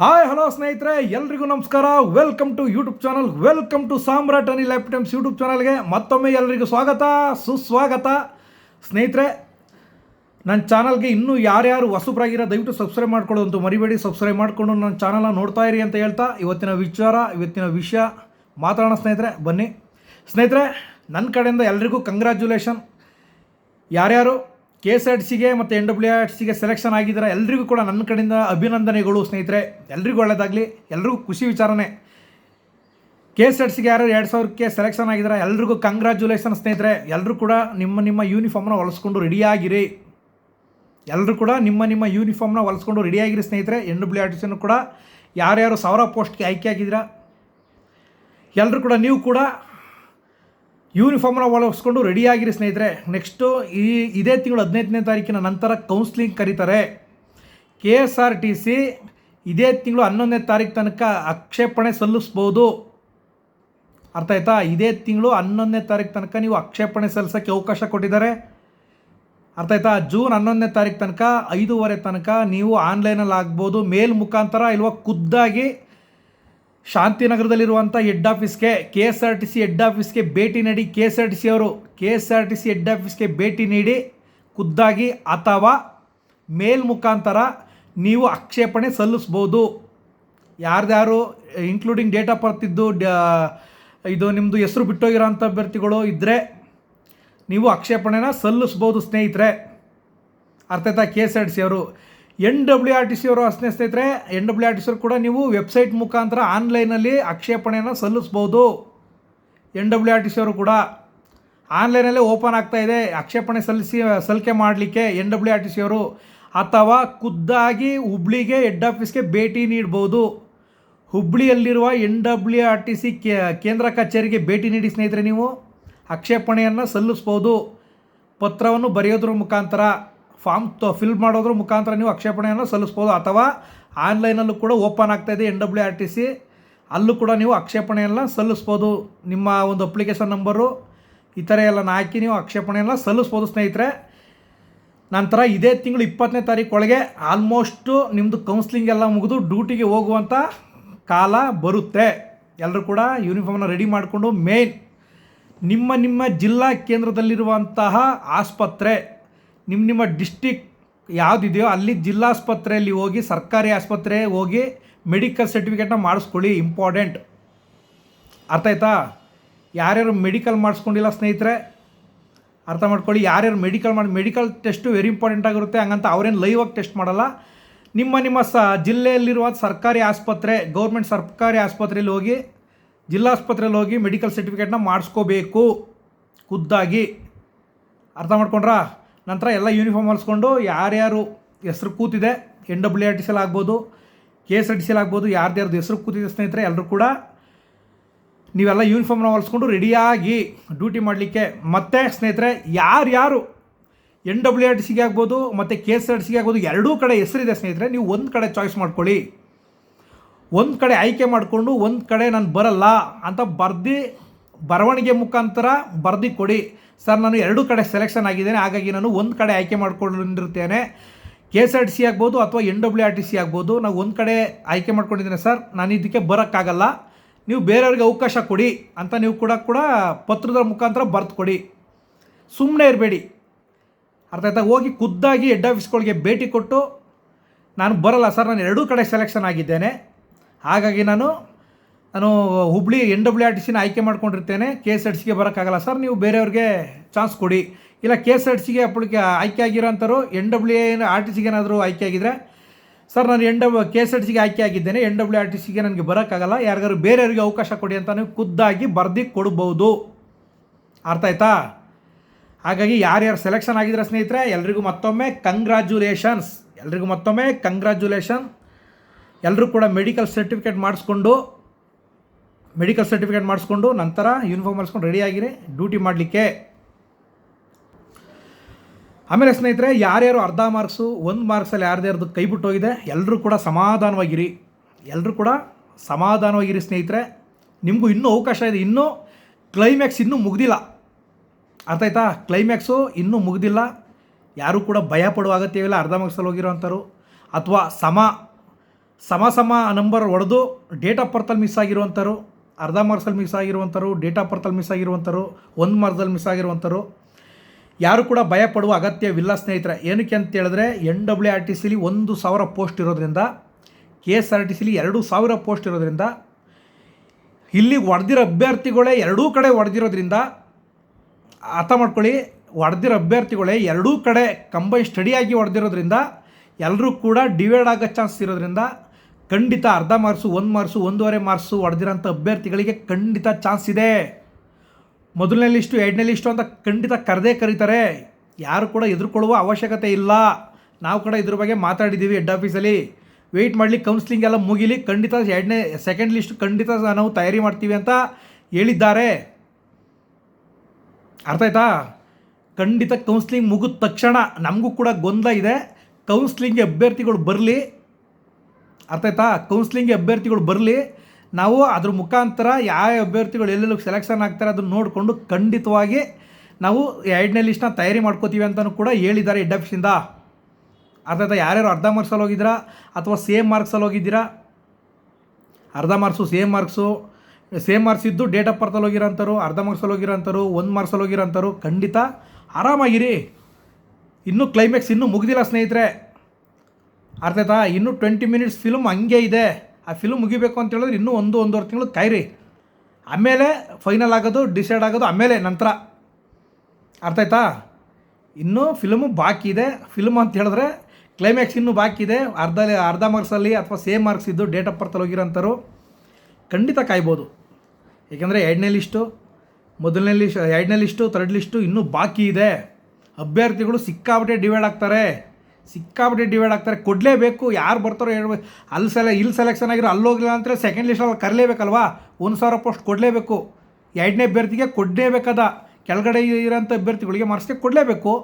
Hi, hello ಸ್ನೇಹಿತರೆ, ಎಲ್ರಿಗೂ ನಮಸ್ಕಾರ. Welcome to YouTube channel welcome to Samrat Anil laptops YouTube ಚಾನಲ್ಗೆ ಮತ್ತೊಮ್ಮೆ ಎಲ್ರಿಗೂ ಸ್ವಾಗತ, ಸುಸ್ವಾಗತ. ಸ್ನೇಹಿತರೆ ನನ್ನ ಚಾನಲ್ಗೆ ಇನ್ನೂ ಯಾರ್ಯಾರು ಹೊಸಬ್ರಾಗಿರೋ, ದಯವಿಟ್ಟು ಸಬ್ಸ್ಕ್ರೈಬ್ ಮಾಡ್ಕೊಳ್ಳೋದಂತೂ ಮರಿಬೇಡಿ. ಸಬ್ಸ್ಕ್ರೈಬ್ ಮಾಡಿಕೊಂಡು ನನ್ನ ಚಾನಲ್ನ ನೋಡ್ತಾ ಇರಿ ಅಂತ ಹೇಳ್ತಾ ಇವತ್ತಿನ ವಿಚಾರ, ಇವತ್ತಿನ ವಿಷಯ. ಮಾತಾಡೋಣ ಸ್ನೇಹಿತರೆ, ಬನ್ನಿ. ಸ್ನೇಹಿತರೆ ನನ್ನ ಕಡೆಯಿಂದ ಎಲ್ರಿಗೂ ಕಂಗ್ರ್ಯಾಚುಲೇಷನ್ ಯಾರ್ಯಾರು ಕೆ ಎಸ್ ಆರ್ ಟಿ ಸಿಗೆ ಮತ್ತು ಎನ್ ಡಬ್ಲ್ಯೂ ಆರ್ ಟಿ ಸಿಗೆ ಸೆಲೆಕ್ಷನ್ ಆಗಿದ್ದಾರೆ. ಎಲ್ರಿಗೂ ಕೂಡ ನನ್ನ ಕಡೆಯಿಂದ ಅಭಿನಂದನೆಗಳು ಸ್ನೇಹಿತರೆ. ಎಲ್ರಿಗೂ ಒಳ್ಳೆಯದಾಗಲಿ ಎಲ್ರಿಗೂ ಖುಷಿ ವಿಚಾರನೇ ಕೆ ಎಸ್ ಆರ್ ಟಿ ಸಿಗೆ ಯಾರು ಎರಡು ಸಾವಿರಕ್ಕೆ ಸೆಲೆಕ್ಷನ್ ಆಗಿದ್ದಾರೆ, ಎಲ್ರಿಗೂ ಕಂಗ್ರ್ಯಾಚುಲೇಷನ್ ಸ್ನೇಹಿತರೆ. ಎಲ್ಲರೂ ಕೂಡ ನಿಮ್ಮ ನಿಮ್ಮ ಯೂನಿಫಾರ್ಮ್ನ ಹೊಲಿಸ್ಕೊಂಡು ರೆಡಿಯಾಗಿರಿ ಎಲ್ಲರೂ ಕೂಡ ನಿಮ್ಮ ನಿಮ್ಮ ಯೂನಿಫಾರ್ಮ್ನ ಹೊಲಿಸ್ಕೊಂಡು ರೆಡಿಯಾಗಿರಿ ಸ್ನೇಹಿತರೆ. ಎನ್ ಡಬ್ಲ್ಯೂ ಆರ್ ಟಿ ಸಿನೂ ಕೂಡ ಯಾರ್ಯಾರು ಸಾವಿರ ಪೋಸ್ಟ್ಗೆ ಆಯ್ಕೆ ಆಗಿದ್ದೀರಾ ಎಲ್ಲರೂ ಕೂಡ ನೀವು ಕೂಡ ಯೂನಿಫಾರ್ಮ್ನ ರೆಡಿ ರೆಡಿಯಾಗಿರಿ ಸ್ನೇಹಿತರೆ. ನೆಕ್ಸ್ಟು ಈ ಇದೇ ತಿಂಗಳು ಹದಿನೈದನೇ ತಾರೀಕಿನ ನಂತರ ಕೌನ್ಸಿಲಿಂಗ್ ಕರೀತಾರೆ. K S R T C ಇದೇ ತಿಂಗಳು ಹನ್ನೊಂದನೇ ತಾರೀಕು ತನಕ ಆಕ್ಷೇಪಣೆ ಸಲ್ಲಿಸ್ಬೋದು. ಅರ್ಥ ಆಯ್ತಾ? ಇದೇ ತಿಂಗಳು ಹನ್ನೊಂದನೇ ತಾರೀಕು ತನಕ ನೀವು ಆಕ್ಷೇಪಣೆ ಸಲ್ಲಿಸೋಕ್ಕೆ ಅವಕಾಶ ಕೊಟ್ಟಿದ್ದಾರೆ. ಅರ್ಥ ಆಯ್ತಾ? ಜೂನ್ ಹನ್ನೊಂದನೇ ತಾರೀಕು ತನಕ, ಐದೂವರೆ ತನಕ ನೀವು ಆನ್ಲೈನಲ್ಲಿ ಆಗ್ಬೋದು. ಮೇಲ್ ಮುಖಾಂತರ ಇಲ್ವ ಖುದ್ದಾಗಿ ಶಾಂತಿನಗರದಲ್ಲಿರುವಂಥ ಹೆಡ್ ಆಫೀಸ್ಗೆ K S R T C head ಆಫೀಸ್ಗೆ ಭೇಟಿ ನೀಡಿ K S R T C ಅವರು K S R T C head ಆಫೀಸ್ಗೆ ಭೇಟಿ ನೀಡಿ, ಖುದ್ದಾಗಿ ಅಥವಾ ಮೇಲ್ ಮುಖಾಂತರ ನೀವು ಆಕ್ಷೇಪಣೆ ಸಲ್ಲಿಸ್ಬೋದು. ಯಾರ್ದ್ಯಾರು ಇನ್ಕ್ಲೂಡಿಂಗ್ ಡೇಟ್ ಆಫ್ ಬರ್ತ್ ಇದ್ದು ಇದು ನಿಮ್ಮದು ಹೆಸರು ಬಿಟ್ಟೋಗಿರೋಂಥ ಅಭ್ಯರ್ಥಿಗಳು ಇದ್ದರೆ ನೀವು ಆಕ್ಷೇಪಣೆನ ಸಲ್ಲಿಸ್ಬೋದು ಸ್ನೇಹಿತರೆ. ಅರ್ಥ ಆಯ್ತಾ K S R T C ಅವರು? N W R T C ಅವರು ಅಷ್ಟೇ ಸ್ನೇಹಿತರೆ N W R T C ಅವರು ಕೂಡ ನೀವು ವೆಬ್ಸೈಟ್ ಮುಖಾಂತರ ಆನ್ಲೈನಲ್ಲಿ ಆಕ್ಷೇಪಣೆಯನ್ನು ಸಲ್ಲಿಸ್ಬೋದು. N W R T C ಅವರು ಕೂಡ ಆನ್ಲೈನಲ್ಲೇ ಓಪನ್ ಆಗ್ತಾ ಇದೆ. ಆಕ್ಷೇಪಣೆ ಸಲ್ಲಿಸಿ, ಸಲ್ಲಿಕೆ ಮಾಡಲಿಕ್ಕೆ N W R T C ಅವರು ಅಥವಾ ಖುದ್ದಾಗಿ ಹುಬ್ಳಿಗೆ ಹೆಡ್ ಆಫೀಸ್ಗೆ ಭೇಟಿ ನೀಡ್ಬೋದು. ಹುಬ್ಳಿಯಲ್ಲಿರುವ N W R T C ಕೇಂದ್ರ ಕಚೇರಿಗೆ ಭೇಟಿ ನೀಡಿ ಸ್ನೇಹಿತರೆ ನೀವು. ಆಕ್ಷೇಪಣೆಯನ್ನು ಸಲ್ಲಿಸ್ಬೋದು. ಪತ್ರವನ್ನು ಬರೆಯೋದ್ರ ಮುಖಾಂತರ. ಫಾರ್ಮ್ ತ, ಫಿಲ್ ಮಾಡೋದ್ರ ಮುಖಾಂತರ ನೀವು ಆಕ್ಷೇಪಣೆಯನ್ನು ಸಲ್ಲಿಸ್ಬೋದು. ಅಥವಾ ಆನ್ಲೈನಲ್ಲೂ ಕೂಡ ಓಪನ್ ಆಗ್ತಾಯಿದೆ N W R T C. ಅಲ್ಲೂ ಕೂಡ ನೀವು ಆಕ್ಷೇಪಣೆಯನ್ನು ಸಲ್ಲಿಸ್ಬೋದು. ನಿಮ್ಮ ಒಂದು ಅಪ್ಲಿಕೇಶನ್ ನಂಬರು ಈ ಥರ ಎಲ್ಲ ಹಾಕಿ ನೀವು ಆಕ್ಷೇಪಣೆಯನ್ನು ಸಲ್ಲಿಸ್ಬೋದು ಸ್ನೇಹಿತರೆ. ನಂತರ ಇದೇ ತಿಂಗಳು ಇಪ್ಪತ್ತನೇ ತಾರೀಕು ಒಳಗೆ ಆಲ್ಮೋಸ್ಟು ನಿಮ್ಮದು ಕೌನ್ಸ್ಲಿಂಗ್ ಎಲ್ಲ ಮುಗಿದು ಡ್ಯೂಟಿಗೆ ಹೋಗುವಂಥ ಕಾಲ ಬರುತ್ತೆ. ಎಲ್ಲರೂ ಕೂಡ ಯೂನಿಫಾರ್ಮ್ನ ರೆಡಿ ಮಾಡಿಕೊಂಡು ಮೇನ್ ನಿಮ್ಮ ನಿಮ್ಮ ಜಿಲ್ಲಾ ಕೇಂದ್ರದಲ್ಲಿರುವಂತಹ ಆಸ್ಪತ್ರೆ. ನಿಮ್ಮ ನಿಮ್ಮ ಡಿಸ್ಟಿಕ್ ಯಾವುದಿದೆಯೋ ಅಲ್ಲಿ ಜಿಲ್ಲಾಸ್ಪತ್ರೆಯಲ್ಲಿ ಹೋಗಿ, ಸರ್ಕಾರಿ ಆಸ್ಪತ್ರೆ ಹೋಗಿ ಮೆಡಿಕಲ್ ಸರ್ಟಿಫಿಕೇಟ್ನ ಮಾಡಿಸ್ಕೊಳ್ಳಿ ಇಂಪಾರ್ಟೆಂಟ್ ಅರ್ಥ ಆಯ್ತಾ? ಯಾರ್ಯಾರು ಮೆಡಿಕಲ್ ಮಾಡಿಸ್ಕೊಂಡಿಲ್ಲ ಸ್ನೇಹಿತರೆ, ಅರ್ಥ ಮಾಡ್ಕೊಳ್ಳಿ. ಯಾರ್ಯಾರು ಮೆಡಿಕಲ್ ಮಾಡಿ ಮೆಡಿಕಲ್ ಟೆಸ್ಟು ವೆರಿ ಇಂಪಾರ್ಟೆಂಟ್ ಆಗಿರುತ್ತೆ, ಹಂಗಂತ ಅವ್ರೇನು ಲೈವಾಗಿ ಟೆಸ್ಟ್ ಮಾಡಲ್ಲ. ನಿಮ್ಮ ನಿಮ್ಮ ಸ, ಜಿಲ್ಲೆಯಲ್ಲಿರುವ ಸರ್ಕಾರಿ ಆಸ್ಪತ್ರೆ ಗೌರ್ಮೆಂಟ್ ಸರ್ಕಾರಿ ಆಸ್ಪತ್ರೆಯಲ್ಲಿ ಹೋಗಿ, ಜಿಲ್ಲಾಸ್ಪತ್ರೆಯಲ್ಲಿ ಹೋಗಿ ಮೆಡಿಕಲ್ ಸರ್ಟಿಫಿಕೇಟ್ನ ಮಾಡಿಸ್ಕೋಬೇಕು. ಖುದ್ದಾಗಿ. ಅರ್ಥ ಮಾಡ್ಕೊಂಡ್ರಾ? ನಂತರ ಎಲ್ಲ ಯೂನಿಫಾರ್ಮ್ ಹೊಲಿಸ್ಕೊಂಡು ಯಾರ್ಯಾರು ಹೆಸ್ರು ಕೂತಿದೆ ಎನ್ ಡಬ್ಲ್ಯೂ ಆರ್ ಟಿ ಸಿಲ್ ಆಗ್ಬೋದು ಕೆ ಎಸ್ ಆರ್ ಟಿ ಸಿಲ್ ಆಗ್ಬೋದು ಯಾರ್ದ್ಯಾರ್ದು ಹೆಸ್ರು ಕೂತಿದೆ ಸ್ನೇಹಿತರೆ ಎಲ್ಲರೂ ಕೂಡ ನೀವೆಲ್ಲ ಯೂನಿಫಾರ್ಮ್ನ ಹೊಲಿಸ್ಕೊಂಡು ರೆಡಿಯಾಗಿ ಡ್ಯೂಟಿ ಮಾಡಲಿಕ್ಕೆ. ಮತ್ತೆ ಸ್ನೇಹಿತರೆ, ಯಾರ್ಯಾರು ಎನ್ ಡಬ್ಲ್ಯೂ ಆರ್ ಟಿ ಸಿಗೆ ಆಗ್ಬೋದು, ಮತ್ತು ಕೆ ಎಸ್ ಆರ್ ಟಿ ಸಿಗೆ ಆಗ್ಬೋದು, ಎರಡೂ ಕಡೆ ಹೆಸರಿದೆ ಸ್ನೇಹಿತರೆ, ನೀವು ಒಂದು ಕಡೆ ಚಾಯ್ಸ್ ಮಾಡ್ಕೊಳ್ಳಿ. ಒಂದು ಕಡೆ ಆಯ್ಕೆ ಮಾಡಿಕೊಂಡು, ಒಂದು ಕಡೆ ನಾನು ಬರಲ್ಲ ಅಂತ ಬರ್ದು ಬರವಣಿಗೆ ಮುಖಾಂತರ ಬರ್ದು ಕೊಡಿ. ಸರ್, ನಾನು ಎರಡು ಕಡೆ ಸೆಲೆಕ್ಷನ್ ಆಗಿದ್ದೇನೆ. ಹಾಗಾಗಿ ನಾನು ಒಂದು ಕಡೆ ಆಯ್ಕೆ ಮಾಡ್ಕೊಂಡಿರ್ತೇನೆ K S R T C ಆಗ್ಬೋದು ಅಥವಾ N W R T C ಆಗ್ಬೋದು. ನಾವು ಒಂದು ಕಡೆ ಆಯ್ಕೆ ಮಾಡ್ಕೊಂಡಿದ್ದೇನೆ ಸರ್. ನಾನು ಇದಕ್ಕೆ ಬರೋಕ್ಕಾಗಲ್ಲ. ನೀವು ಬೇರೆಯವ್ರಿಗೆ ಅವಕಾಶ ಕೊಡಿ ಅಂತ ನೀವು ಕೂಡ ಕೂಡ ಪತ್ರದ ಮುಖಾಂತರ ಬರ್ದು ಕೊಡಿ. ಸುಮ್ಮನೆ ಇರಬೇಡಿ. ಅರ್ಥ ಆಯ್ತಾ? ಹೋಗಿ ಖುದ್ದಾಗಿ ಹೆಡ್ ಆಫೀಸ್ಗಳಿಗೆ ಭೇಟಿ ಕೊಟ್ಟು ನಾನು ಬರಲ್ಲ ಸರ್. ನಾನು ಎರಡೂ ಕಡೆ ಸೆಲೆಕ್ಷನ್ ಆಗಿದ್ದೇನೆ. ಹಾಗಾಗಿ ನಾನು ನಾನು Hubli N W R T ಸಿನ ಆಯ್ಕೆ ಮಾಡ್ಕೊಂಡಿರ್ತೇನೆ. ಕೆ ಎಸ್ ಆರ್ ಟಿ ಸಿಗೆ ಬರೋಕ್ಕಾಗಲ್ಲ ಸರ್, ನೀವು ಬೇರೆಯವ್ರಿಗೆ ಚಾನ್ಸ್ ಕೊಡಿ. ಇಲ್ಲ ಕೆ ಎಸ್ ಆರ್ ಟಿ ಸಿಗೆ ಅಪ್ಲಿಕೆ, ಆಯ್ಕೆ ಆಗಿರೋಂಥವ್ರು ಎನ್ ಡಬ್ಲ್ಯೂ ಆರ್ ಟಿ ಸಿಗೆ ಏನಾದರೂ ಆಯ್ಕೆ ಆಗಿದ್ದರೆ ಸರ್, ನಾನು N W K S R T ಸಿಗೆ ಆಯ್ಕೆ ಆಗಿದ್ದೇನೆ. ಎನ್ ಡಬ್ಲ್ಯೂ ಆರ್ ಟಿ ಸಿಗೆ ನನಗೆ ಬರೋಕ್ಕಾಗಲ್ಲ. ಯಾರಿಗಾರು ಬೇರೆಯವ್ರಿಗೆ ಅವಕಾಶ ಕೊಡಿ ಅಂತ ನೀವು ಖುದ್ದಾಗಿ ಬರ್ದು ಕೊಡ್ಬೋದು. ಅರ್ಥ ಆಯ್ತಾ? ಹಾಗಾಗಿ ಯಾರ್ಯಾರು ಸೆಲೆಕ್ಷನ್ ಆಗಿದ್ರೆ ಸ್ನೇಹಿತರೆ, ಎಲ್ರಿಗೂ ಮತ್ತೊಮ್ಮೆ ಕಂಗ್ರ್ಯಾಚುಲೇಷನ್ಸ್ ಎಲ್ರಿಗೂ ಮತ್ತೊಮ್ಮೆ ಕಂಗ್ರ್ಯಾಚುಲೇಷನ್ ಎಲ್ಲರೂ ಕೂಡ ಮೆಡಿಕಲ್ ಸರ್ಟಿಫಿಕೇಟ್ ಮಾಡಿಸ್ಕೊಂಡು ಮೆಡಿಕಲ್ ಸರ್ಟಿಫಿಕೇಟ್ ಮಾಡಿಸ್ಕೊಂಡು ನಂತರ ಯೂನಿಫಾರ್ಮ್ ಮಾಡಿಸ್ಕೊಂಡು ರೆಡಿಯಾಗಿರಿ ಡ್ಯೂಟಿ ಮಾಡಲಿಕ್ಕೆ. ಆಮೇಲೆ ಸ್ನೇಹಿತರೆ, ಯಾರ್ಯಾರು ಅರ್ಧ ಮಾರ್ಕ್ಸು ಒಂದು ಮಾರ್ಕ್ಸಲ್ಲಿ ಯಾರ್ದ್ಯಾರ್ದು ಕೈ ಬಿಟ್ಟು ಹೋಗಿದೆ ಎಲ್ಲರೂ ಕೂಡ ಸಮಾಧಾನವಾಗಿರಿ. ಎಲ್ಲರೂ ಕೂಡ ಸಮಾಧಾನವಾಗಿರಿ ಸ್ನೇಹಿತರೆ. ನಿಮಗೂ ಇನ್ನೂ ಅವಕಾಶ ಇದೆ, ಇನ್ನೂ ಕ್ಲೈಮ್ಯಾಕ್ಸ್ ಇನ್ನೂ ಮುಗ್ದಿಲ್ಲ. ಅರ್ಥ ಆಯ್ತಾ? ಕ್ಲೈಮ್ಯಾಕ್ಸು ಇನ್ನೂ ಮುಗ್ದಿಲ್ಲ. ಯಾರೂ ಕೂಡ ಭಯ ಪಡುವ ಅಗತ್ಯವಿಲ್ಲ, ಅರ್ಧ ಮಾರ್ಕ್ಸಲ್ಲಿ ಹೋಗಿರೋ ಅಂಥವ್ರು ಅಥವಾ ಸಮ ಸಮ ಸಮ ನಂಬರ್ ಹೊಡೆದು ಡೇಟ್ ಆಫ್ ಬರ್ತಲ್ಲಿ ಮಿಸ್ ಆಗಿರುವಂಥವ್ರು ಅರ್ಧ ಮಾರ್ಕ್ಸಲ್ಲಿ ಮಿಸ್ ಆಗಿರುವಂಥವ್ರು ಡೇಟ್ ಆಫ್ ಮಿಸ್ ಆಗಿರುವಂಥರು ಒಂದು ಮಾರ್ಕ್ಸಲ್ಲಿ ಮಿಸ್ ಆಗಿರುವಂಥವ್ರು, ಯಾರು ಕೂಡ ಭಯ ಪಡುವ ಅಗತ್ಯವಿಲ್ಲ ಸ್ನೇಹಿತರೆ. ಏನಕ್ಕೆ ಅಂತ ಹೇಳಿದ್ರೆ ಎನ್ ಡಬ್ಲ್ಯೂ ಆರ್ ಟಿ ಸಿಲಿ ಒಂದು ಸಾವಿರ ಪೋಸ್ಟ್ ಇರೋದ್ರಿಂದ ಕೆ ಎಸ್ ಆರ್ ಟಿ ಸಿಲಿ ಎರಡು ಸಾವಿರ ಪೋಸ್ಟ್ ಇರೋದ್ರಿಂದ, ಇಲ್ಲಿ ಹೊಡೆದಿರೋ ಅಭ್ಯರ್ಥಿಗಳೇ ಎರಡೂ ಕಡೆ ಹೊಡೆದಿರೋದ್ರಿಂದ ಅರ್ಥ ಮಾಡ್ಕೊಳ್ಳಿ ಹೊಡೆದಿರೋ ಅಭ್ಯರ್ಥಿಗಳೇ ಎರಡೂ ಕಡೆ ಕಂಬೈನ್ ಸ್ಟಡಿಯಾಗಿ ಹೊಡೆದಿರೋದ್ರಿಂದ ಎಲ್ಲರೂ ಕೂಡ ಡಿವೈಡ್ ಆಗೋ ಚಾನ್ಸ್ ಇರೋದ್ರಿಂದ ಖಂಡಿತ ಅರ್ಧ ಮಾರ್ಕ್ಸು, ಒಂದು ಮಾರ್ಸು ಒಂದೂವರೆ ಮಾರ್ಕ್ಸು ಹೊಡೆದಿರೋಂಥ ಅಭ್ಯರ್ಥಿಗಳಿಗೆ ಖಂಡಿತ ಚಾನ್ಸ್ ಇದೆ. ಮೊದಲನೇ ಲಿಸ್ಟು, ಎರಡನೇ ಲಿಸ್ಟು ಅಂತ ಖಂಡಿತ ಕರೆದೇ ಕರೀತಾರೆ. ಯಾರು ಕೂಡ ಎದುರುಕೊಳ್ಳುವ ಅವಶ್ಯಕತೆ ಇಲ್ಲ. ನಾವು ಕೂಡ ಇದ್ರ ಬಗ್ಗೆ ಮಾತಾಡಿದ್ದೀವಿ ಹೆಡ್ ಆಫೀಸಲ್ಲಿ. ವೆಯ್ಟ್ ಮಾಡಲಿ ಕೌನ್ಸಿಲಿಂಗ್ ಎಲ್ಲ ಮುಗಿಲಿ, ಖಂಡಿತ ಎರಡನೇ ಸೆಕೆಂಡ್ ಲಿಸ್ಟ್ ಖಂಡಿತ ನಾವು ತಯಾರಿ ಮಾಡ್ತೀವಿ ಅಂತ ಹೇಳಿದ್ದಾರೆ. ಅರ್ಥ ಆಯ್ತಾ? ಖಂಡಿತ ಕೌನ್ಸಿಲಿಂಗ್ ಮುಗಿದ ತಕ್ಷಣ ನಮಗೂ ಕೂಡ ಗೊಂದಲ ಇದೆ. ಕೌನ್ಸಿಲಿಂಗ್ ಅಭ್ಯರ್ಥಿಗಳು ಬರಲಿ ಅರ್ಥ ಆಯ್ತಾ? ಕೌನ್ಸ್ಲಿಂಗ್ಗೆ ಅಭ್ಯರ್ಥಿಗಳು ಬರಲಿ, ನಾವು ಅದ್ರ ಮುಖಾಂತರ ಯಾವ ಅಭ್ಯರ್ಥಿಗಳು ಎಲ್ಲೆಲ್ಲಿ ಸೆಲೆಕ್ಷನ್ ಆಗ್ತಾರೆ ಅದನ್ನು ನೋಡಿಕೊಂಡು ಖಂಡಿತವಾಗಿ ನಾವು ಎರಡನೇ ಲಿಸ್ಟ್ನ ತಯಾರಿ ಮಾಡ್ಕೋತೀವಿ ಅಂತಲೂ ಕೂಡ ಹೇಳಿದ್ದಾರೆ ಹೆಡ್ ಆಫೀಸಿಂದ ಅರ್ಥ ಆಯ್ತಾ? ಯಾರ್ಯಾರು ಅರ್ಧ ಮಾರ್ಕ್ಸಲ್ಲಿ ಹೋಗಿದ್ದೀರಾ ಅಥವಾ ಸೇಮ್ ಮಾರ್ಕ್ಸಲ್ಲಿ ಹೋಗಿದ್ದೀರಾ? ಅರ್ಧ marks same marks same marks ಇದ್ದು ಡೇಟ್ ಆಫ್ ಬರ್ತಲ್ಲಿ ಹೋಗಿರೋಂಥವ್ರು, ಅರ್ಧ ಮಾರ್ಕ್ಸಲ್ಲಿ ಹೋಗಿರೋಂಥವ್ರು, ಒಂದು ಮಾರ್ಕ್ಸಲ್ಲಿ ಹೋಗಿರೋಂಥವ್ರು ಖಂಡಿತ ಆರಾಮಾಗಿರಿ. ಇನ್ನೂ ಕ್ಲೈಮ್ಯಾಕ್ಸ್ ಇನ್ನೂ ಮುಗಿದಿಲ್ಲ ಸ್ನೇಹಿತರೆ. ಅರ್ಥ ಆಯ್ತಾ? ಇನ್ನೂ ಟ್ವೆಂಟಿ ಮಿನಿಟ್ಸ್ ಫಿಲ್ಮ್ ಹಂಗೆ ಇದೆ. ಆ ಫಿಲ್ಮ್ ಮುಗಿಬೇಕು ಅಂತ ಹೇಳಿದ್ರೆ ಇನ್ನೂ ಒಂದು, ಒಂದೂವರೆ ತಿಂಗಳು ಕಾಯಿರಿ ಆಮೇಲೆ ಫೈನಲ್ ಆಗೋದು ಡಿಸೈಡ್ ಆಗೋದು, ಆಮೇಲೆ ನಂತರ. ಅರ್ಥ ಆಯ್ತಾ? ಇನ್ನೂ ಫಿಲ್ಮು ಬಾಕಿ ಇದೆ. ಫಿಲ್ಮ್ ಅಂತ ಹೇಳಿದ್ರೆ ಕ್ಲೈಮ್ಯಾಕ್ಸ್ ಇನ್ನೂ ಬಾಕಿ ಇದೆ. ಅರ್ಧ ಅರ್ಧ ಮಾರ್ಕ್ಸಲ್ಲಿ ಅಥವಾ ಸೇಮ್ ಮಾರ್ಕ್ಸ್ ಇದ್ದು ಡೇಟ್ ಆಫ್ ಬರ್ತಲ್ಲಿ ಹೋಗಿರೋಂಥವ್ರು ಖಂಡಿತ ಕಾಯ್ಬೋದು. ಏಕೆಂದರೆ ಎರಡನೇ ಲಿಸ್ಟು ಮೊದಲನೇ ಲಿಸ್ಟ್ ಎರಡನೇ ಲಿಸ್ಟು ತರ್ಡ್ ಲಿಸ್ಟು ಇನ್ನೂ ಬಾಕಿ ಇದೆ. ಅಭ್ಯರ್ಥಿಗಳು ಸಿಕ್ಕಾಪಟ್ಟೆ ಡಿವೈಡ್ ಆಗ್ತಾರೆ. ಸಿಕ್ಕಾಪಟ್ಟೆ ಡಿವೈಡ್ ಆಗ್ತಾರೆ. ಕೊಡಲೇಬೇಕು, ಯಾರು ಬರ್ತಾರೋ ಹೇಳ್ಬೇಕು ಅಲ್ಲಿ ಸೆಲೆ ಇಲ್ಲಿ ಸೆಲೆಕ್ಷನ್ ಆಗಿರೋ ಅಲ್ಲಿ ಹೋಗಿಲ್ಲ ಅಂದರೆ ಸೆಕೆಂಡ್ ಲಿಸ್ಟಲ್ಲಿ ಕರಲೇಬೇಕಲ್ವಾ? ಒಂದು ಸಾವಿರ ಪೋಸ್ಟ್ ಕೊಡಲೇಬೇಕು. ಎರಡನೇ ಅಭ್ಯರ್ಥಿಗೆ ಕೊಡಲೇಬೇಕದ. ಕೆಳಗಡೆ ಇರೋಂಥ ಅಭ್ಯರ್ಥಿಗಳಿಗೆ ಮಾರ್ಕ್ಸ್ಗೆ ಕೊಡಲೇಬೇಕು.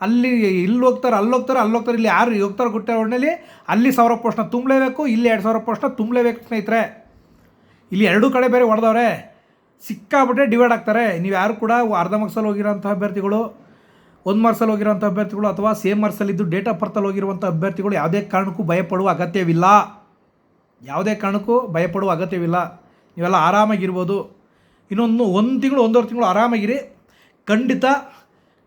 ಅಲ್ಲಿ ಇಲ್ಲಿ ಹೋಗ್ತಾರೆ, ಅಲ್ಲಿ ಹೋಗ್ತಾರೆ ಅಲ್ಲಿ ಹೋಗ್ತಾರೆ. ಇಲ್ಲಿ ಯಾರು ಹೋಗ್ತಾರೆ ಗುಟ್ಟ ಒಳ್ಳೆಯಲ್ಲಿ ಅಲ್ಲಿ ಸಾವಿರ ಪೋಸ್ಟ್ನ ತುಂಬಲೇಬೇಕು, ಇಲ್ಲಿ ಎರಡು ಸಾವಿರ ಪೋಸ್ಟ್ನ ತುಂಬಲೇಬೇಕು ಸ್ನೇಹಿತರೆ. ಇಲ್ಲಿ ಎರಡೂ ಕಡೆ ಬೇರೆ ಹೊಡೆದವ್ರೆ ಸಿಕ್ಕಾಬಿಟ್ಟೆ ಡಿವೈಡ್ ಆಗ್ತಾರೆ. ನೀವು ಯಾರು ಕೂಡ ಅರ್ಧ ಮಕ್ಸಲ್ಲಿ ಹೋಗಿರೋಂಥ ಅಭ್ಯರ್ಥಿಗಳು ಒಂದು ಮಾರ್ಸಲ್ಲಿ ಹೋಗಿರುವಂಥ ಅಭ್ಯರ್ಥಿಗಳು ಅಥವಾ ಸೇಮ್ ಮಾರ್ಸಲ್ಲಿದ್ದು ಡೇಟ್ ಆಫ್ ಬರ್ತಲ್ಲಿ ಹೋಗಿರುವಂಥ ಅಭ್ಯರ್ಥಿಗಳು ಯಾವುದೇ ಕಾರಣಕ್ಕೂ ಭಯಪಡುವ ಅಗತ್ಯವಿಲ್ಲ. ಯಾವುದೇ ಕಾರಣಕ್ಕೂ ಭಯಪಡುವ ಅಗತ್ಯವಿಲ್ಲ. ನೀವೆಲ್ಲ ಆರಾಮಾಗಿರ್ಬೋದು. ಇನ್ನೊಂದು ಒಂದು ತಿಂಗಳು, ಒಂದೂವರೆ ತಿಂಗಳು ಆರಾಮಾಗಿರಿ. ಖಂಡಿತ,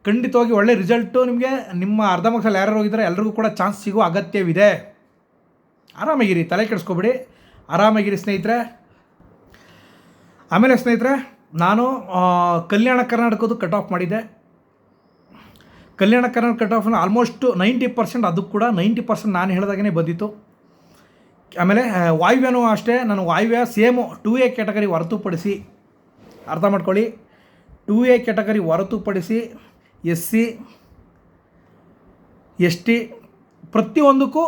ಖಂಡಿತವಾಗಿ ಒಳ್ಳೆ ರಿಸಲ್ಟು ನಿಮಗೆ, ನಿಮ್ಮ ಅರ್ಧ ಮಕ್ಕಳಲ್ಲಿ ಯಾರು ಹೋಗಿದ್ದಾರೆ ಎಲ್ರಿಗೂ ಕೂಡ ಚಾನ್ಸ್ ಸಿಗುವ ಅಗತ್ಯವಿದೆ. ಆರಾಮಾಗಿರಿ, ತಲೆ ಕೆಡಿಸ್ಕೊಬಿಡಿ. ಆರಾಮಾಗಿರಿ ಸ್ನೇಹಿತರೆ. ಆಮೇಲೆ ಸ್ನೇಹಿತರೆ, ನಾನು ಕಲ್ಯಾಣ ಕರ್ನಾಟಕದ್ದು ಕಟ್ ಆಫ್ ಮಾಡಿದ್ದೆ. ಕಲ್ಯಾಣ ಕರ್ನಾಟಕ ಕಟ್ ಆಫ್ನ ಆಲ್ಮೋಸ್ಟ್ ನೈಂಟಿ ಪರ್ಸೆಂಟ್ ಅದಕ್ಕೆ ಕೂಡ ನೈಂಟಿ ಪರ್ಸೆಂಟ್ ನಾನು ಹೇಳಿದಾಗೇ ಬಂದಿತ್ತು. ಆಮೇಲೆ ವಾಯುವ್ಯನೂ ಅಷ್ಟೇ, ನಾನು ವಾಯುವ್ಯ ಸೇಮು ಟೂ ಎ ಕ್ಯಾಟಗರಿ ಹೊರತುಪಡಿಸಿ, ಅರ್ಥ ಮಾಡ್ಕೊಳ್ಳಿ. ಟೂ ಎ ಕ್ಯಾಟಗರಿ ಹೊರತುಪಡಿಸಿ ಎಸ್ ಸಿ ಎಸ್ ಟಿ ಪ್ರತಿಯೊಂದಕ್ಕೂ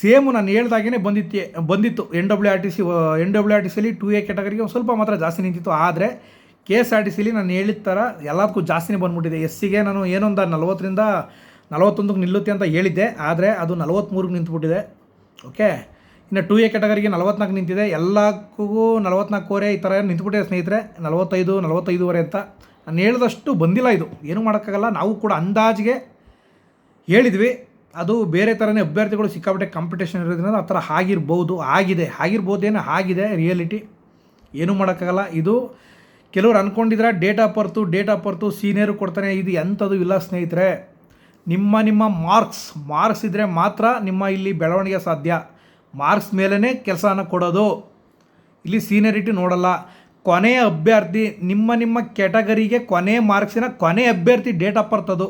ಸೇಮು ನಾನು ಹೇಳ್ದಾಗೇ ಬಂದಿತ್ತು. ಬಂದಿತ್ತು N W R T C N W R T ಸಿಲಿ two A ಕ್ಯಾಟಗರಿಗೆ ಸ್ವಲ್ಪ ಮಾತ್ರ ಜಾಸ್ತಿ ನಿಂತಿತ್ತು. ಆದರೆ ಕೆ ಎಸ್ ಆರ್ ಟಿ ಸಿಲಿ ನಾನು ಹೇಳಿದ ಥರ ಎಲ್ಲದಕ್ಕೂ ಜಾಸ್ತಿನೇ ಬಂದ್ಬಿಟ್ಟಿದೆ. ಎಸ್ ಸಿಗೆ ನಾನು ಏನೊಂದು ನಲವತ್ತರಿಂದ ನಲವತ್ತೊಂದಕ್ಕೆ ನಿಲ್ಲುತ್ತೆ ಅಂತ ಹೇಳಿದ್ದೆ. ಆದರೆ ಅದು ನಲವತ್ತ್ಮೂರಿಗೆ ನಿಂತುಬಿಟ್ಟಿದೆ. ಓಕೆ? ಇನ್ನು ಟೂ ಎ ಕ್ಯಾಟಗರಿಗೆ ನಲವತ್ನಾಲ್ಕು ನಿಂತಿದೆ. ಎಲ್ಲಕ್ಕೂ ನಲವತ್ನಾಲ್ಕುವರೆ ಈ ಥರ ನಿಂತುಬಿಟ್ಟಿದೆ ಸ್ನೇಹಿತರೆ? ನಲವತ್ತೈದು, ನಲವತ್ತೈದುವರೆ ಅಂತ. ನಾನು ಹೇಳಿದಷ್ಟು ಬಂದಿಲ್ಲ ಇದು. ಏನೂ ಮಾಡೋಕ್ಕಾಗಲ್ಲ. ನಾವು ಕೂಡ ಅಂದಾಜಿಗೆ ಹೇಳಿದ್ವಿ. ಅದು ಬೇರೆ ಥರನೇ ಅಭ್ಯರ್ಥಿಗಳು ಸಿಕ್ಕಾಪಟ್ಟೆ ಕಾಂಪಿಟೇಷನ್ ಇರೋದ್ರಿಂದ ಆ ಥರ ಆಗಿರ್ಬೋದು. ಆಗಿದೆ. ಆಗಿರ್ಬೋದೇನೋ ಆಗಿದೆ ರಿಯಾಲಿಟಿ ಏನೂ ಮಾಡೋಕ್ಕಾಗಲ್ಲ. ಇದು ಕೆಲವ್ರು ಅಂದ್ಕೊಂಡಿದ್ರೆ date of birth date of birth senior ಕೊಡ್ತಾನೆ. ಇದು ಎಂಥದ್ದು ಇಲ್ಲ ಸ್ನೇಹಿತರೆ. ನಿಮ್ಮ ನಿಮ್ಮ ಮಾರ್ಕ್ಸ್ ಮಾರ್ಕ್ಸ್ ಇದ್ದರೆ ಮಾತ್ರ ನಿಮ್ಮ ಇಲ್ಲಿ ಬೆಳವಣಿಗೆ ಸಾಧ್ಯ. ಮಾರ್ಕ್ಸ್ ಮೇಲೇ ಕೆಲಸನ ಕೊಡೋದು. ಇಲ್ಲಿ ಸೀನಿಯರಿಟಿ ನೋಡಲ್ಲ. ಕೊನೆಯ ಅಭ್ಯರ್ಥಿ, ನಿಮ್ಮ ನಿಮ್ಮ ಕ್ಯಾಟಗರಿಗೆ ಕೊನೆ ಮಾರ್ಕ್ಸಿನ ಕೊನೆಯ ಅಭ್ಯರ್ಥಿ ಡೇಟ್ ಆಫ್ ಬರ್ತ್ ಅದು.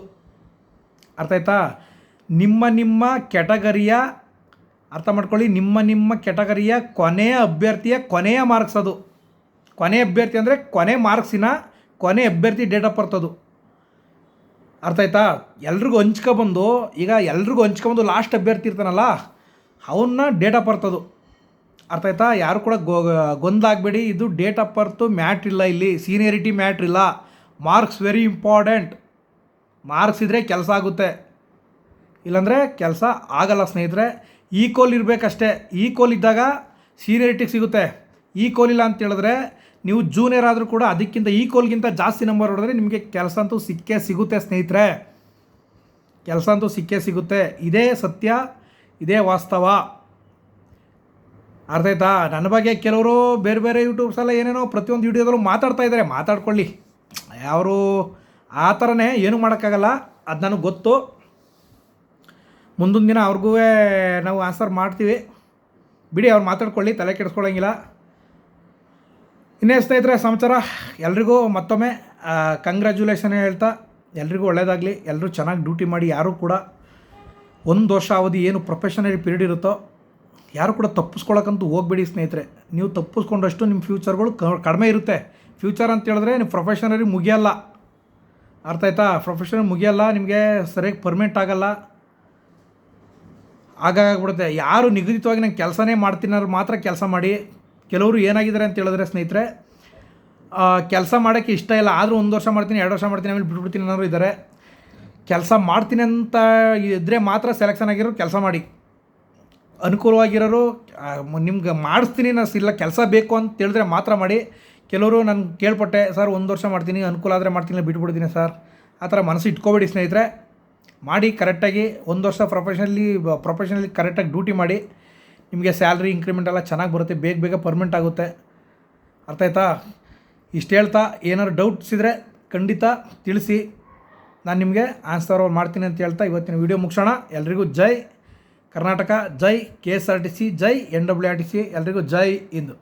ಅರ್ಥ ಆಯ್ತಾ? ನಿಮ್ಮ ನಿಮ್ಮ ಕ್ಯಾಟಗರಿಯ ಅರ್ಥ ಮಾಡ್ಕೊಳ್ಳಿ. ನಿಮ್ಮ ನಿಮ್ಮ ಕ್ಯಾಟಗರಿಯ ಕೊನೆಯ ಅಭ್ಯರ್ಥಿಯ ಕೊನೆಯ ಮಾರ್ಕ್ಸ್ ಅದು. ಕೊನೆ ಅಭ್ಯರ್ಥಿ ಅಂದರೆ ಕೊನೆ ಮಾರ್ಕ್ಸಿನ ಕೊನೆ ಅಭ್ಯರ್ಥಿ ಡೇಟ್ ಆಫ್ ಬರ್ತ್ ಅದು. ಅರ್ಥ ಆಯ್ತಾ? ಎಲ್ರಿಗೂ ಹಂಚ್ಕೊಬಂದು ಈಗ ಎಲ್ರಿಗೂ ಹಂಚ್ಕೊಬಂದು ಲಾಸ್ಟ್ ಅಭ್ಯರ್ಥಿ ಇರ್ತಾನಲ್ಲ ಅವನ್ನ ಡೇಟ್ ಆಫ್ ಬರ್ತ್ ಅದು. ಅರ್ಥ ಆಯ್ತಾ? ಯಾರು ಕೂಡ ಗೊ, ಗೊಂದಾಗಬೇಡಿ, ಇದು ಡೇಟ್ ಆಫ್ ಬರ್ತು ಮ್ಯಾಟ್ರ್ ಇಲ್ಲ ಇಲ್ಲಿ ಸೀನಿಯರಿಟಿ ಮ್ಯಾಟ್ರ್ ಇಲ್ಲ. ಮಾರ್ಕ್ಸ್ ವೆರಿ ಇಂಪಾರ್ಟೆಂಟ್ ಮಾರ್ಕ್ಸ್ ಇದ್ದರೆ ಕೆಲಸ ಆಗುತ್ತೆ. ಇಲ್ಲಾಂದರೆ ಕೆಲಸ ಆಗಲ್ಲ ಸ್ನೇಹಿತರೆ. ಈಕ್ವಲ್ ಇರಬೇಕಷ್ಟೇ. ಈಕ್ವಲ್ ಇದ್ದಾಗ ಸೀನಿಯರಿಟಿ ಸಿಗುತ್ತೆ. ಈಕ್ವಲ್ ಇಲ್ಲ ಅಂತ ಹೇಳಿದ್ರೆ ನೀವು ಜೂನಿಯರ್ ಆದರೂ ಕೂಡ ಅದಕ್ಕಿಂತ ಈಕ್ವಲ್ಗಿಂತ ಜಾಸ್ತಿ ನಂಬರ್ ಹೊಡೆದ್ರೆ ನಿಮಗೆ ಕೆಲಸ ಅಂತೂ ಸಿಕ್ಕೇ ಸಿಗುತ್ತೆ ಸ್ನೇಹಿತರೆ. ಕೆಲಸ ಅಂತೂ ಸಿಕ್ಕೇ ಸಿಗುತ್ತೆ. ಇದೇ ಸತ್ಯ, ಇದೇ ವಾಸ್ತವ. ಅರ್ಥ ಆಯ್ತಾ? ನನ್ನ ಬಗ್ಗೆ ಕೆಲವರು ಬೇರೆ ಬೇರೆ ಯೂಟ್ಯೂಬ್ಸ್ ಎಲ್ಲ ಏನೇನೋ ಪ್ರತಿಯೊಂದು ವಿಡಿಯೋದಲ್ಲೂ ಮಾತಾಡ್ತಾ ಇದ್ದಾರೆ. ಮಾತಾಡ್ಕೊಳ್ಳಿ. ಅವರು ಆ ಥರನೇ ಏನೂ ಮಾಡೋಕ್ಕಾಗಲ್ಲ. ಅದು ನನಗೆ ಗೊತ್ತು. ಮುಂದೊಂದು ದಿನ ಅವ್ರಿಗೂ ನಾವು ಆನ್ಸರ್ ಮಾಡ್ತೀವಿ. ಬಿಡಿ, ಅವ್ರು ಮಾತಾಡ್ಕೊಳ್ಳಿ, ತಲೆ ಕೆಡಿಸ್ಕೊಳ್ಳೋಂಗಿಲ್ಲ ಇನ್ನೇ ಸ್ನೇಹಿತರೆ, ಸಮಾಚಾರ. ಎಲ್ರಿಗೂ ಮತ್ತೊಮ್ಮೆ ಕಂಗ್ರ್ಯಾಚುಲೇಷನ್ ಹೇಳ್ತಾ, ಎಲ್ರಿಗೂ ಒಳ್ಳೇದಾಗಲಿ. ಎಲ್ಲರೂ ಚೆನ್ನಾಗಿ ಡ್ಯೂಟಿ ಮಾಡಿ, ಯಾರೂ ಕೂಡ ಒಂದು ವರ್ಷ ಅವಧಿ ಏನು ಪ್ರೊಫೆಷನರಿ ಪೀರಿಯಡ್ ಇರುತ್ತೋ, ಯಾರು ಕೂಡ ತಪ್ಪಿಸ್ಕೊಳಕ್ಕಂತೂ ಹೋಗಬೇಡಿ ಸ್ನೇಹಿತರೆ. ನೀವು ತಪ್ಪಿಸ್ಕೊಂಡಷ್ಟು ನಿಮ್ಮ ಫ್ಯೂಚರ್ಗಳು ಕಡಿಮೆ ಇರುತ್ತೆ. ಫ್ಯೂಚರ್ ಅಂತ ಹೇಳಿದ್ರೆ ನೀವು ಪ್ರೊಫೆಷನರಿ ಮುಗಿಯಲ್ಲ. ಅರ್ಥ ಆಯ್ತಾ? ಪ್ರೊಫೆಷನಲ್ ಮುಗಿಯಲ್ಲ, ನಿಮಗೆ ಸರಿಯಾಗಿ ಪರ್ಮನೆಂಟ್ ಆಗಲ್ಲ. ಹಾಗಾಗ್ಬಿಡುತ್ತೆ ಯಾರು ನಿಗದಿತವಾಗಿ ನಂಗೆ ಕೆಲಸನೇ ಮಾಡ್ತೀನವ್ರು ಮಾತ್ರ ಕೆಲಸ ಮಾಡಿ ಕೆಲವರು ಏನಾಗಿದ್ದಾರೆ ಅಂತ ಹೇಳಿದ್ರೆ ಸ್ನೇಹಿತರೆ ಕೆಲಸ ಮಾಡೋಕ್ಕೆ ಇಷ್ಟ ಇಲ್ಲ, ಆದರೂ ಒಂದು ವರ್ಷ ಮಾಡ್ತೀನಿ, ಎರಡು ವರ್ಷ ಮಾಡ್ತೀನಿ, ಆಮೇಲೆ ಬಿಟ್ಬಿಡ್ತೀನಿ ಅನ್ನೋರು ಇದ್ದಾರೆ. ಕೆಲಸ ಮಾಡ್ತೀನಿ ಅಂತ ಇದ್ದರೆ ಮಾತ್ರ ಸೆಲೆಕ್ಷನ್ ಆಗಿರೋ ಕೆಲಸ ಮಾಡಿ. ಅನುಕೂಲವಾಗಿರೋರು ನಿಮ್ಗೆ ಮಾಡಿಸ್ತೀನಿ ನಾನು ಇಲ್ಲ, ಕೆಲಸ ಬೇಕು ಅಂತ ಹೇಳಿದ್ರೆ ಮಾತ್ರ ಮಾಡಿ. ಕೆಲವರು ನಾನು ಕೇಳ್ಪಟ್ಟೆ, ಸರ್, ಒಂದು ವರ್ಷ ಮಾಡ್ತೀನಿ, ಅನುಕೂಲ ಆದರೆ ಮಾಡ್ತೀನಿ, ಬಿಟ್ಬಿಡ್ತೀನಿ ಸರ್. ಆ ಥರ ಮನಸ್ಸು ಇಟ್ಕೋಬೇಡಿ ಸ್ನೇಹಿತರೆ. ಮಾಡಿ ಕರೆಕ್ಟಾಗಿ ಒಂದು ವರ್ಷ ಪ್ರೊಫೆಷನಲ್ಲಿ ಪ್ರೊಫೆಷನಲ್ಲಿ ಕರೆಕ್ಟಾಗಿ ಡ್ಯೂಟಿ ಮಾಡಿ. ನಿಮಗೆ ಸ್ಯಾಲ್ರಿ ಇನ್ಕ್ರಿಮೆಂಟ್ ಎಲ್ಲ ಚೆನ್ನಾಗಿ ಬರುತ್ತೆ, ಬೇಗ ಬೇಗ ಪರ್ಮನೆಂಟ್ ಆಗುತ್ತೆ. ಅರ್ಥ ಆಯ್ತಾ? ಇಷ್ಟು ಹೇಳ್ತಾ, ಏನಾದ್ರು ಡೌಟ್ಸ್ ಇದ್ದರೆ ಖಂಡಿತ ತಿಳಿಸಿ. ನಾನು ನಿಮಗೆ ಆನ್ಸರ್ ಮಾಡ್ತೀನಿ ಅಂತ ಹೇಳ್ತಾ ಇವತ್ತಿನ ವಿಡಿಯೋ ಮುಗಿಸೋಣ. ಎಲ್ರಿಗೂ ಜೈ ಕರ್ನಾಟಕ, ಜೈ K S R T C, ಜೈ N W R T C, ಎಲ್ರಿಗೂ ಜೈ ಇಂದು